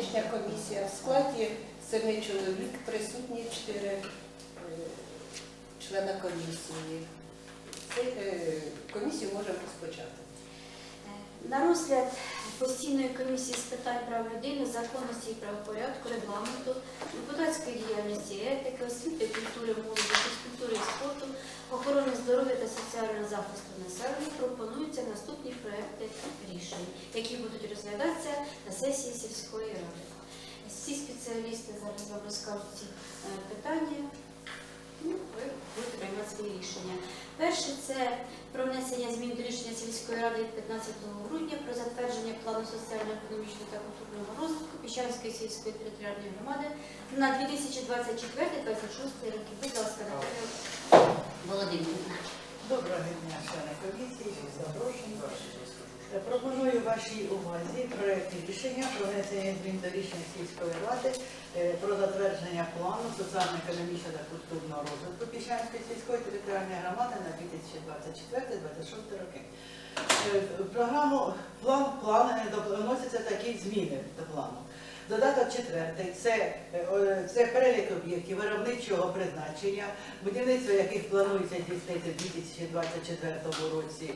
сьогоднішня комісія в складі семи чоловік, присутні чотири е, члена комісії. Е, Комісію можемо розпочати. На розгляд постійної комісії з питань прав людини, законності і правопорядку, регламенту, депутатської діяльності, етики, освіти, культури, молоді, фізкультури і спорту, охорони здоров'я та соціального захисту населення проекти рішень, які будуть розглядатися на сесії сільської ради. Всі спеціалісти зараз вам розкажуть ці е, питання. Ну, ви будете приймати свої рішення. Перше це про внесення змін до рішення сільської ради від 15 грудня про затвердження плану соціально-економічного та культурного розвитку Піщанської сільської територіальної громади на 2024-2026 роки. Будь ласка, Володимирівна. Доброго дня, члени комісії, запрошені. Е, Пропоную вашій увазі проект рішення про внесення змін до рішення сільської ради е, про затвердження плану соціально-економічного та культурного розвитку Піщанської сільської територіальної громади на 2024-2026 роки. Е, в Програму план, план е, вносяться такі зміни до плану. Додаток четвертий це, е, це перелік об'єктів виробничого призначення, будівництво яких планується здійснити в 2024 році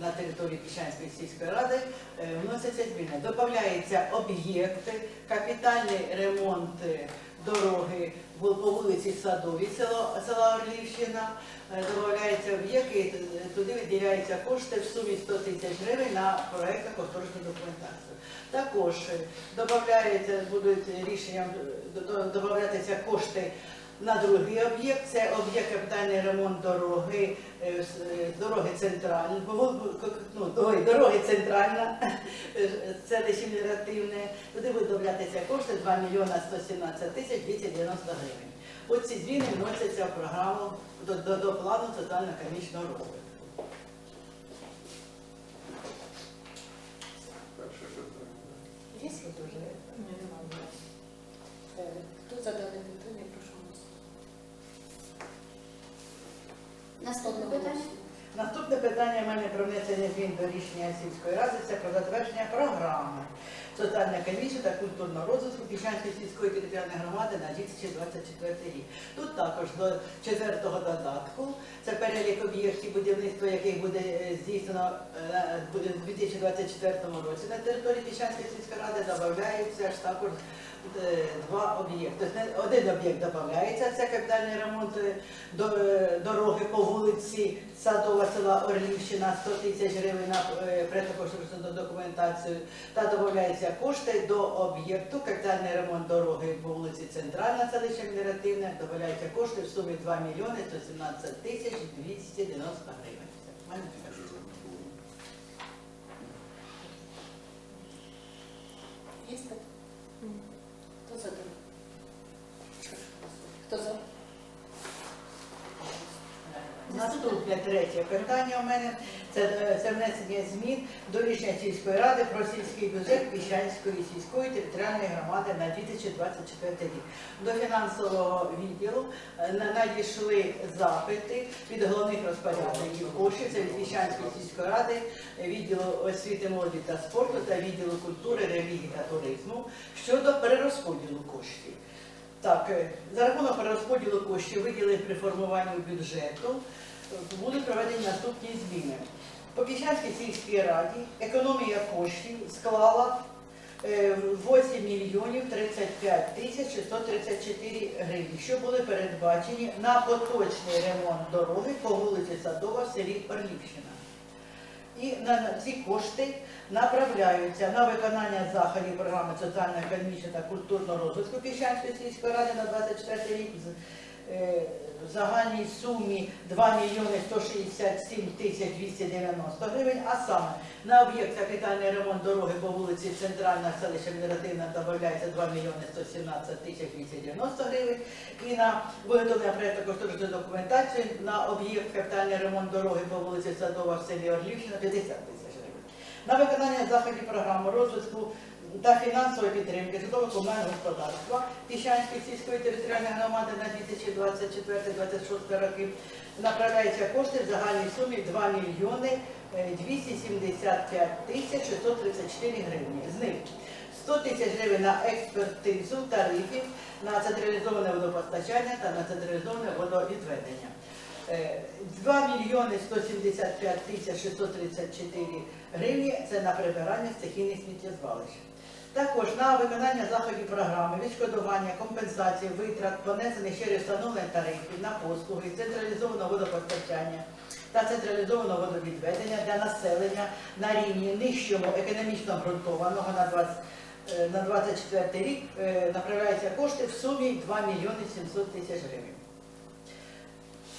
на території Піщанської сільської ради, е, вносяться зміни. Доповняються об'єкти, капітальний ремонт е, дороги по вулиці Садовій, село, села Орлівщина. Е, Додається об'єкти, туди виділяються кошти в сумі 100 тисяч гривень на проєктно кошторисну документацію. Також будуть рішенням до- до- додатися кошти на другий об'єкт. Це об'єкт капітальний ремонт дороги, е, е, дороги центральні, ну, дороги центральна, е, селище Туди будуть додатися кошти 2 мільйона 117 тисяч 290 гривень. Оці зміни вносяться в програму до, до, до плану соціально-економічного розвитку. Є тут уже? Е, Хто за питання, Наступне питання. Наступне питання в мене про внесення змін до рішення сільської ради це про затвердження програми соціально-економічного та культурного розвитку Піщанської сільської територіальної громади на 2024 рік. Тут також до четвертого додатку це перелік об'єктів будівництва, яких буде е, здійснено е, буде в 2024 році на території Піщанської сільської ради додаються ж також два об'єкти. Один об'єкт додається, це капітальний ремонт е, е, дороги по вулиці Садова села Орлівщина 100 тисяч гривень на е, предкошторисну документацію та додається кошти до об'єкту капітальний ремонт дороги по вулиці Центральна селище Мінеративне, додається кошти в сумі 2 мільйони 117 тисяч 290 гривень. Все. В Хто за. Хто за? Наступне третє питання у мене це, е, це внесення змін до рішення сільської ради про сільський бюджет Піщанської сільської територіальної громади на 2024 рік. До фінансового відділу е, надійшли запити від головних розпорядників коштів, це від Піщанської сільської ради, відділу освіти, молоді та спорту та відділу культури, релігії та туризму щодо перерозподілу коштів. Так, е, за рахунок перерозподілу коштів, виділених при формуванні бюджету, е, будуть проведені наступні зміни. По Піщанській сільській раді економія коштів склала е, 8 мільйонів 35 тисяч 634 гривні, що були передбачені на поточний ремонт дороги по вулиці Садова в селі Орлівщина. І на ці кошти направляються на виконання заходів програми соціально-економічного та культурного розвитку Піщанської сільської ради на 24 рік в загальній сумі 2 мільйони 167 тисяч 290 гривень, а саме на об'єкт капітальний ремонт дороги по вулиці Центральна селища Мінеративна додається 2 мільйони 117 тисяч 290 гривень і на виготовлення проєкту кошторисної документації на об'єкт капітальний ремонт дороги по вулиці Садова в селі Орлівщина 50 тисяч гривень. На виконання заходів програми розвитку та фінансової підтримки житлово-комунального господарства Піщанської сільської територіальної громади на 2024-2026 роки направляються кошти в загальній сумі 2 мільйони е, 275 тисяч 634 гривні. З них 100 тисяч гривень на експертизу тарифів на централізоване водопостачання та на централізоване водовідведення. Е, 2 мільйони 175 тисяч 634 гривні це на прибирання стихійних сміттєзвалищ. Також на виконання заходів програми, відшкодування, компенсації, витрат, понесених через встановлення тарифів на послуги, централізованого водопостачання та централізованого водовідведення для населення на рівні нижчому економічно обґрунтованого на 20 е, на 24 рік е, направляються кошти в сумі 2 мільйони 700 тисяч гривень.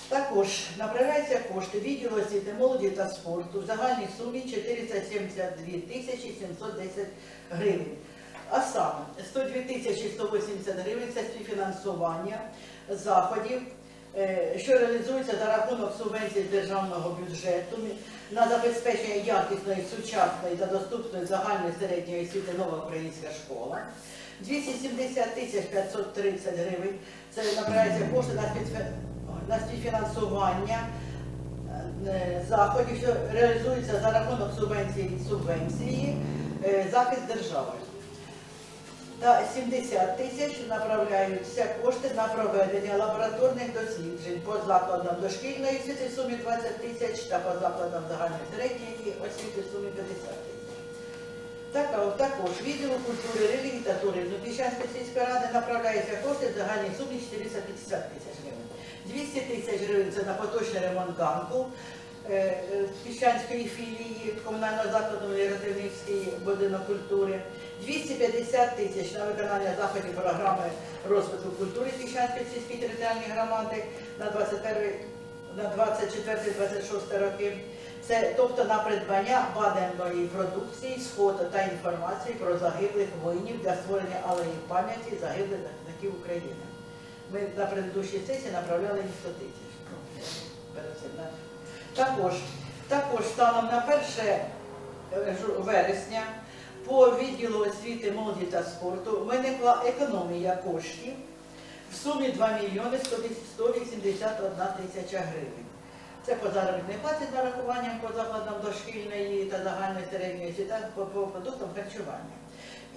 Також направляються кошти відділу освіти молоді та спорту в загальній сумі 472 тисячі 710 гривень. А саме 102 тисячі 180 гривень це співфінансування заходів, е, що реалізуються за рахунок субвенцій з державного бюджету на забезпечення якісної, сучасної та доступної загальної середньої освіти нова українська школа. 270 тисяч 530 гривень це направляється кошти на співфі- на співфінансування е, заходів, що реалізуються за рахунок субвенції субвенції е, захист держави. Та 70 тисяч направляються кошти на проведення лабораторних досліджень по закладам дошкільної освіти в сумі 20 тисяч та по закладам загальної середньої освіти в сумі 50 тисяч. Так- Також відділу культури, релігії та туризму Піщанської сільської ради направляються кошти в загальній сумі 450 тисяч гривень. 200 тисяч гривень це на поточний ремонт ганку е, е, Піщанської філії комунального закладу Єративницький будинок культури. 250 тисяч на виконання заходів програми розвитку культури Піщанської сільської територіальної громади на 21 на 24-26 роки. Це тобто на придбання баденної продукції фото та інформації про загиблих воїнів для створення алеї пам'яті загиблих захисників України. Ми на предыдущій сесії направляли їх 100 тисяч. Також, також станом на 1 е, вересня по відділу освіти, молоді та спорту виникла економія коштів в сумі 2 мільйони 181 тисяча гривень. Це по заробітній платі з нарахуванням по закладам дошкільної та загальної середньої освіти по, по продуктам харчування.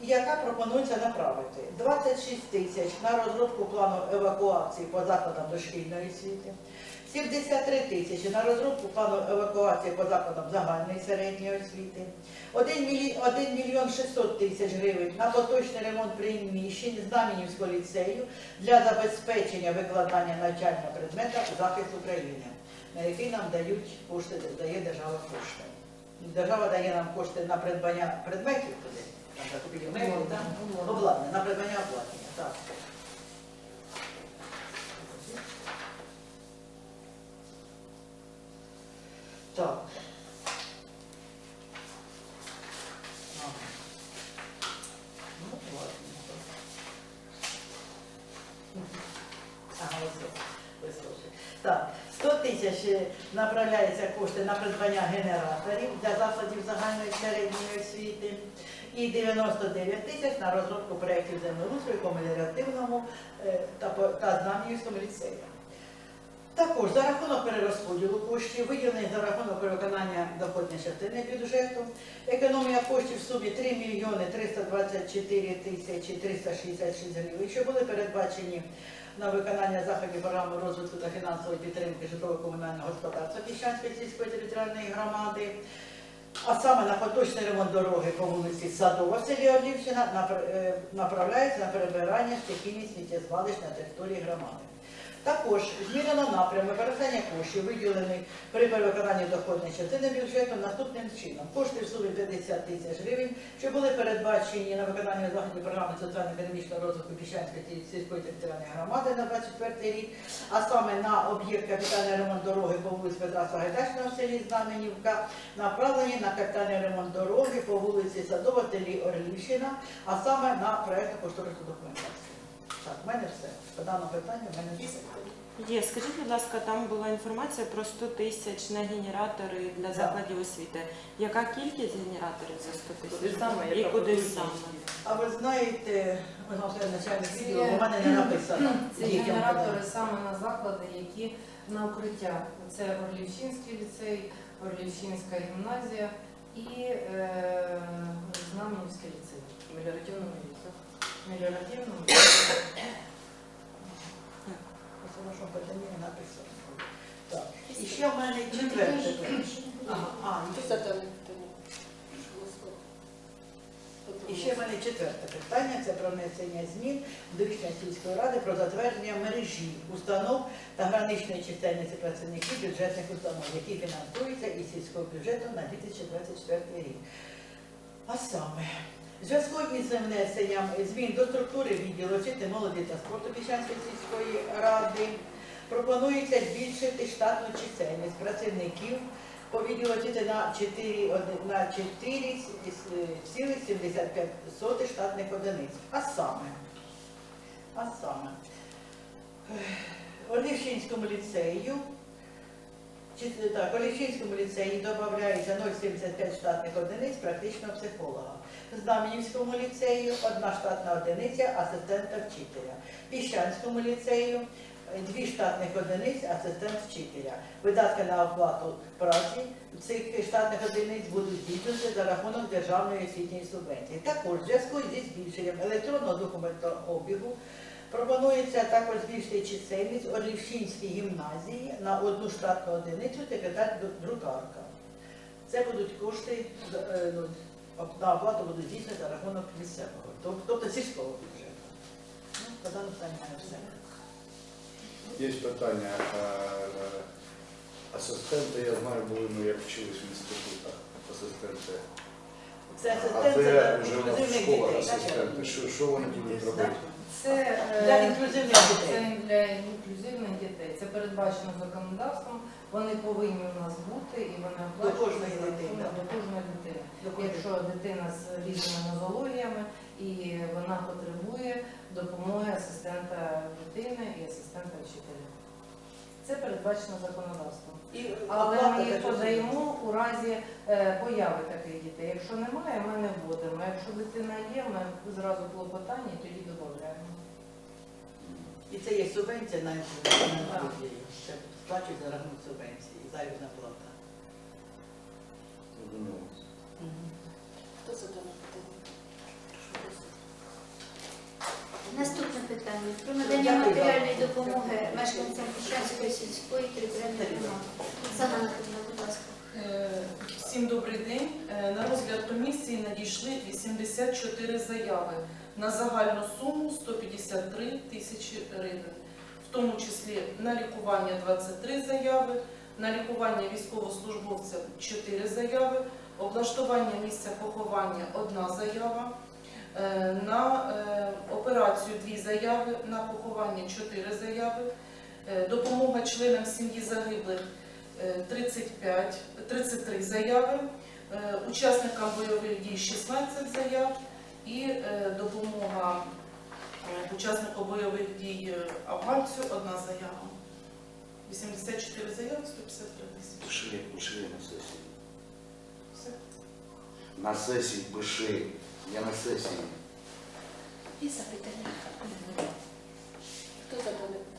Яка пропонується направити. 26 тисяч на розробку плану евакуації по закладам дошкільної освіти, 73 тисячі на розробку плану евакуації по закладам загальної середньої освіти, 1 мільйон, 600 тисяч гривень на поточний ремонт приміщень Знам'янівського ліцею для забезпечення викладання навчального предмета захист України, на який нам дають кошти, дає держава кошти. Держава дає нам кошти на придбання предметів туди, закупівлю меблів, там, обладнання, на придбання обладнання. Так. Так. Ага. Ладно. Ага, ось ось, вислухай. Так, 100 тисяч е, направляється кошти на придбання генераторів для закладів загальної середньої освіти і 99 тисяч на розробку проєктів землеустрою по е, та, та Знам'янському ліцею. Також за рахунок перерозподілу коштів, виділених за рахунок перевиконання доходної частини бюджету, економія коштів в сумі 3 мільйони 324 тисячі 366 гривень, що були передбачені на виконання заходів програми розвитку та фінансової підтримки житлово-комунального господарства Піщанської сільської територіальної громади, а саме на поточний ремонт дороги по вулиці Садова напр- е, направляється на перебирання стихійних сміттєзвалищ на території громади. Також змінено напрям використання коштів, виділених при перевиконанні доходної частини бюджету наступним чином. Кошти в сумі 50 тисяч гривень, що були передбачені на виконання заходів програми соціально-економічного розвитку Піщанської сільської територіальної громади на 24 рік, а саме на об'єкт капітальний ремонт дороги по вулиці Петра Сагайдачного в селі Знаменівка, направлені на капітальний ремонт дороги по вулиці Садова в селі Орлівщина, а саме на проєктну кошторисну документацію. Так, в мене все. По даному питанню в мене все. Є, скажіть, будь ласка, там була інформація про 100 тисяч на генератори для закладів освіти. Яка кількість генераторів за 100 тисяч? І куди саме? А ви знаєте, ви знаєте, начальник Це відділу, у мене не написано. Це дітям генератори саме на заклади, які на укриття. Це Орлівщинський ліцей, Орлівщинська гімназія і е, ліцей. Меліоративному місці. Меліоративному. Ось у вашому написано. Так. І ще в мене четверте питання. Ага, а, питання? І ще в мене четверте питання це про внесення змін до рішення сільської ради про затвердження мережі установ та граничної чисельності працівників бюджетних установ, які фінансуються із сільського бюджету на 2024 рік. А саме, зв'язку із внесенням змін до структури відділу освіти, молоді та спорту Піщанської сільської ради пропонується збільшити штатну чисельність працівників по відділу освіти на 4, на 4,75 штатних одиниць. А саме, а саме, ех, Олівщинському ліцею, так, Олівщинському ліцеї додається 0,75 штатних одиниць практичного психолога. Знам'янівському ліцею одна штатна одиниця асистента вчителя. Піщанському ліцею дві штатних одиниць асистент вчителя. Видатки на оплату праці цих штатних одиниць будуть здійснювати за рахунок державної освітньої субвенції. Також в зв'язку зі збільшенням електронного документообігу пропонується також збільшити чисельність Орлівщинській гімназії на одну штатну одиницю секретар друкарка. Це будуть кошти е, ну, на оплату будуть здійснювати за рахунок місцевого, тобто сільського бюджету. Ну, по даному питанню все. Є питання. е, е, Асистенти, я знаю, були, ну, як вчились в інститутах, асистенти. Це А це вже у нас інклюзивних школа дітей. так, асистенти. Що, що вони будуть робити? Це е, Для інклюзивних це дітей. для інклюзивних дітей. Це передбачено законодавством. Вони повинні у нас бути і вони оплачуються кожної дитини. До кожної дитини. Якщо дитина з різними нозологіями і вона потребує допомоги асистента дитини і асистента вчителя. Це передбачено законодавством. І Але ми їх подаємо у разі е, появи таких дітей. Якщо немає, ми не вводимо. Якщо дитина є, ми зразу клопотання і тоді додаємо. І це є субвенція на інклюзію. Це сплачують за рахунок субвенції, заробітна плата. Хто за дане питання? Наступне питання про надання матеріальної допомоги мешканцям Піщанської сільської територіальної громади. Оксана будь ласка. Е, Всім добрий день. Е, На розгляд комісії надійшли 84 заяви на загальну суму 153 тисячі гривень, в тому числі на лікування 23 заяви, на лікування військовослужбовців 4 заяви, облаштування місця поховання 1 заява, на е, операцію 2 заяви, на поховання 4 заяви, е, допомога членам сім'ї загиблих е, 35, 33 заяви, е, учасникам бойових дій 16 заяв і е, допомога е, учаснику бойових дій е, афганцю одна заява. 84 заяви, 153 тисячі. Пиши, пиши на сесії. Все. На сесії пиши. Я на сесії. Є запитання? Хто за дане питання?